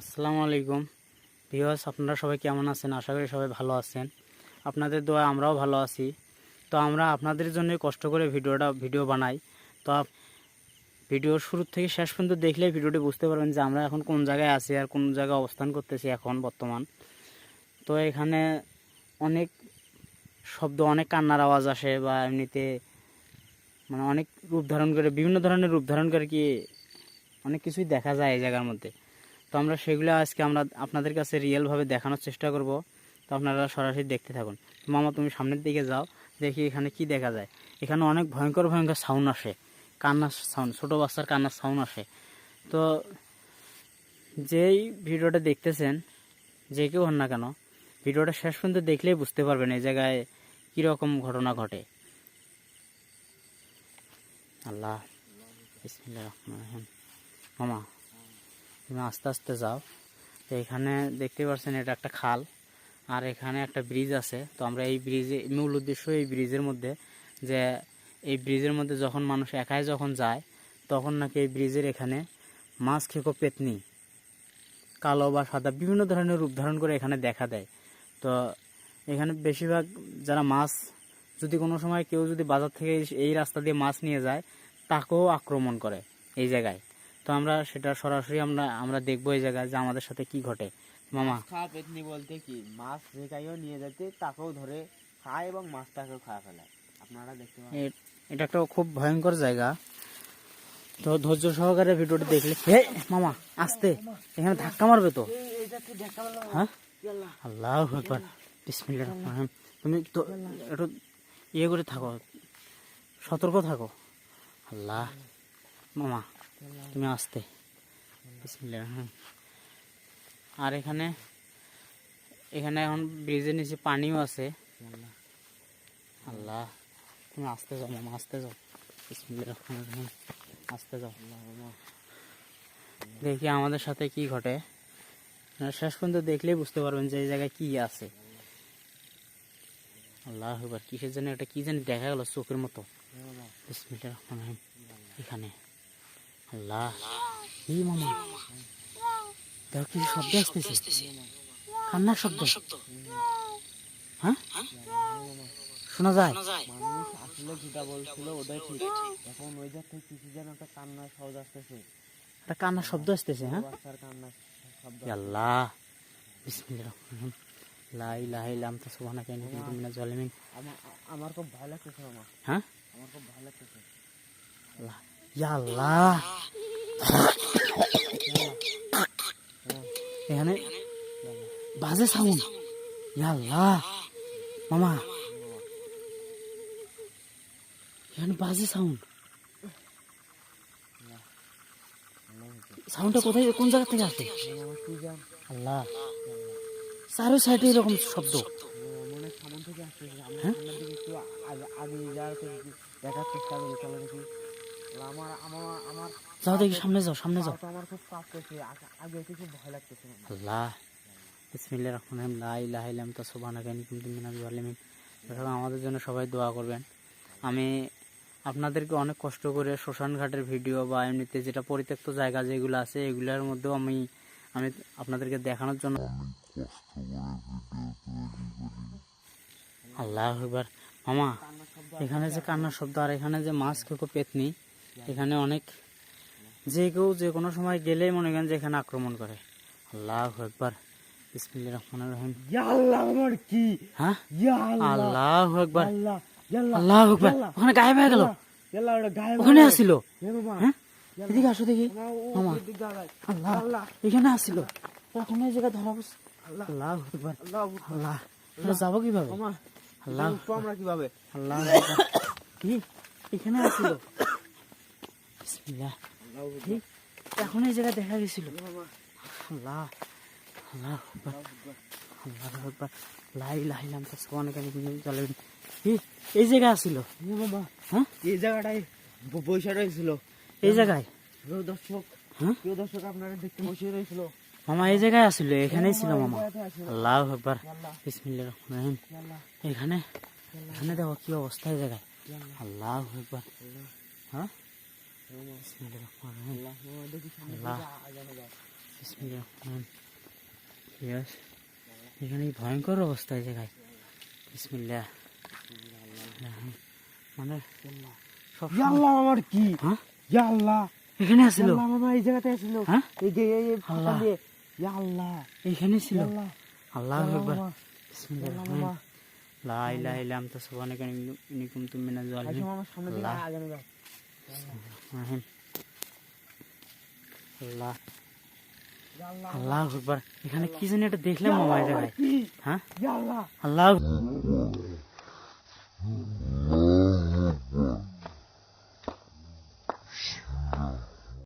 আসসালামু আলাইকুম। ভিওয়াস আপনারা সবাই কেমন আছেন? আশা করি সবাই ভালো আছেন। আপনাদের দোয়া আমরাও ভালো আছি। তো আমরা আপনাদের জন্যই কষ্ট করে ভিডিওটা, ভিডিও বানাই। তো ভিডিও শুরু থেকে শেষ পর্যন্ত দেখলে ভিডিওটি বুঝতে পারবেন যে আমরা এখন কোন জায়গায় আছি আর কোন জায়গায় অবস্থান করতেছি এখন বর্তমান। তো এখানে অনেক শব্দ, অনেক কান্নার আওয়াজ আসে বা এমনিতে মানে অনেক রূপ ধারণ করে, বিভিন্ন ধরনের রূপ ধারণ করে কি অনেক কিছুই দেখা যায় এই জায়গার মধ্যে। তো আমরা সেগুলো আজকে আমরা আপনাদের কাছে রিয়েলভাবে দেখানোর চেষ্টা করব। তো আপনারা সরাসরি দেখতে থাকুন। মামা, তুমি সামনের দিকে যাও, দেখি এখানে কি দেখা যায়। এখানে অনেক ভয়ঙ্কর ভয়ঙ্কর সাউন্ড আসে। কান্নার সাউন্ড ছোটো বাচ্চার কান্নার সাউন্ড আসে। তো যেই ভিডিওটা দেখতেছেন, যে কেউ হন না কেন, ভিডিওটা শেষ পর্যন্ত দেখলেই বুঝতে পারবেন এই জায়গায় কীরকম ঘটনা ঘটে। আল্লাহ মামা তুমি আস্তে আস্তে যাও। তো এখানে দেখতে পাচ্ছেন এটা একটা খাল। আর এখানে একটা ব্রিজ আছে। তো আমরা এই ব্রিজে মূল উদ্দেশ্য এই ব্রিজের মধ্যে যে, এই ব্রিজের মধ্যে যখন মানুষ একাই যখন যায়, তখন নাকি এই ব্রিজের এখানে মাছ খেকো পেতনি, কালো বা সাদা বিভিন্ন ধরনের রূপ ধারণ করে এখানে দেখা দেয়। তো এখানে বেশিরভাগ যারা মাছ, যদি কোনো সময় কেউ যদি বাজার থেকে এই- রাস্তা দিয়ে মাছ নিয়ে যায়, তাকেও আক্রমণ করে এই জায়গায়। তো আমরা সেটা সরাসরি আমরা আমরা দেখব এই জায়গায় যে আমাদের সাথে কি ঘটে। মামা। খাওয়া পেতনি বলতে কি? মাছ যেখানেও নিয়ে যেতে তাকেও ধরে খায় এবং মাছটাকেও খাওয়া ফেলায়। আপনারা দেখতে এটা একটা খুব ভয়ঙ্কর জায়গা। তো ধৈর্য সহকারে ভিডিওটি দেখলে হে মামা আসতে। এখানে ধাক্কা মারবে তো? হ্যাঁ? আল্লাহ একবার তুমি তো একটু ইয়ে করে থাকো। সতর্ক থাকো। আল্লাহ। মামা। তুমি আসতে। রহিম। আর এখানে এখানে এখন ব্রিজের নিচে পানিও আছে। আল্লাহ, তুমি আসতে যাও, মামা, আসতে যাও। বিসমিল্লাহির রহমানির আসতে যাও। দেখি আমাদের সাথে কি ঘটে। শেষ পর্যন্ত দেখলেই বুঝতে পারবেন যে এই জায়গায় কি আছে। আল্লাহ কিসের জন্য এটা কি জানি দেখা গেল চোখের মতো। রহমানির এখানে। আল্লাহ। কি মামা। দেখো কি শব্দ আসতেছে? কান্নার শব্দ? হ্যাঁ? শোনা যায়? মানুষ আসলে যেটা বলছিল ওটাই ঠিক এখন ওই জায়গা থেকে কিছু যেন একটা কান্নার শব্দ আসতেছে একটা কান্নার শব্দ আসতেছে হ্যাঁ? কান্নার শব্দ আল্লাহ। বিসমিল্লাহির রহমানির রহিম। লা ইলাহা ইল্লা আনতা সুবহানাকা ইন্নী কুনতু আমার আমার খুব ভয় লাগতেছে আমার হ্যাঁ? আমার খুব ভয় লাগতেছে। আল্লাহ। এখানে বাজে সাউন্ড আল্লাহ মামা এখানে বাজে সাউন্ড সাউন্ডটা কোথায়? কোন জায়গা থেকে আসে? আমার কি জান আল্লাহ। চারো সাইডে এরকম শব্দ। হয়? আগে যাওয়ার দেখার চেষ্টা করি আমার আমার আমার যাও দেখি সামনে যাও সামনে যাও। আমার খুব কাঁপতেছে আগে- আগে থেকে ভয় লাগতেছে আল্লাহ রহিম লা ইলাহা আনতা সুবহানাকা ইন্নী কুনতু জালিমিন আমাদের জন্য সবাই দোয়া করবেন। আমি আপনাদেরকে অনেক কষ্ট করে শ্মশান ঘাটের ভিডিও বা এমনিতে যেটা পরিত্যক্ত জায়গা যেগুলো আছে এগুলোর মধ্যেও আমি আমি আপনাদেরকে দেখানোর জন্য আল্লাহ একবার মামা এখানে যে কান্নার শব্দ আর এখানে যে মাছ খেকো পেতনি এখানে অনেক যে কেউ যে কোনো সময় গেলেই মনে করেন যে এখানে আক্রমণ করে। আল্লাহ একবার বিসমিল্লাহির রহমানির রহিম। আল্লাহ আমার কি? হ্যাঁ? আল্লাহ একবার আল্লাহ একবার ওখানে গায়েব হয়ে গেল। ইয়াল্লাহ ওটা গায়ে ওখানে আসছিল হ্যাঁ? এদিকে আসো দেখি। মামা। আল্লাহ আল্লাহ। এখানে আসছিল এখন এই জায়গায় ধরা পড়ছে। আল্লাহ আল্লাহ একবার আল্লাহ আল্লাহ আমরা যাব কীভাবে? আল্লাহ। আমরা কীভাবে? আল্লাহ কি? এখানে বিসমিল্লাহ আল্লাহ। এখন এই জায়গায় দেখা গেছিল? আল্লাহ আল্লাহ আল্লাহ আকবার। লাই লাই লাম তো সবান কেন এই জায়গায় আসছিল বাবা হ্যাঁ? এই জায়গাটায় ব- বসে রয়েছিল। এই জায়গায়? দর্শক হ্যাঁ? প্রিয় দর্শক আপনারা দেখতে বসে রয়েছিল। মামা এই জায়গায় আসছিল এখানেই ছিল মামা। আল্লাহ আকবার। ইয়াল্লাহ বিসমিল্লাহির রহমানির রহিম। ইয়াল্লাহ এখানে? এখানে দেখো কি অবস্থা এই জায়গায়। আল্লাহ। আল্লাহ। হ্যাঁ? এখানে ভয়ঙ্কর অবস্থা এই জায়গায়। বিসমিল্লাহ। রাহিম। মানে সব আল্লাহ আমার কি? হ্যাঁ? আল্লাহ এখানে আসছিল মামা এই জায়গাতে আসছিল হ্যাঁ? এই যে এই এই আল্লাহ। আল্লাহ এখানে ছিল? আল্লাহ আল্লাহ আকবার। মামা। বিসমিল্লাহির রহমান। মামা। লা ইলাহা ইল্লা আনতা সুবহানাকা ইন্নী কুনতু মিনাজ জালিমিন মামা সামনে দিকে আল্লাহ। আল্লাহ। আল্লাহ। এখানে কি জানি এটা দেখলাম মোবাইল। দেখায় হ্যাঁ? আল্লাহ।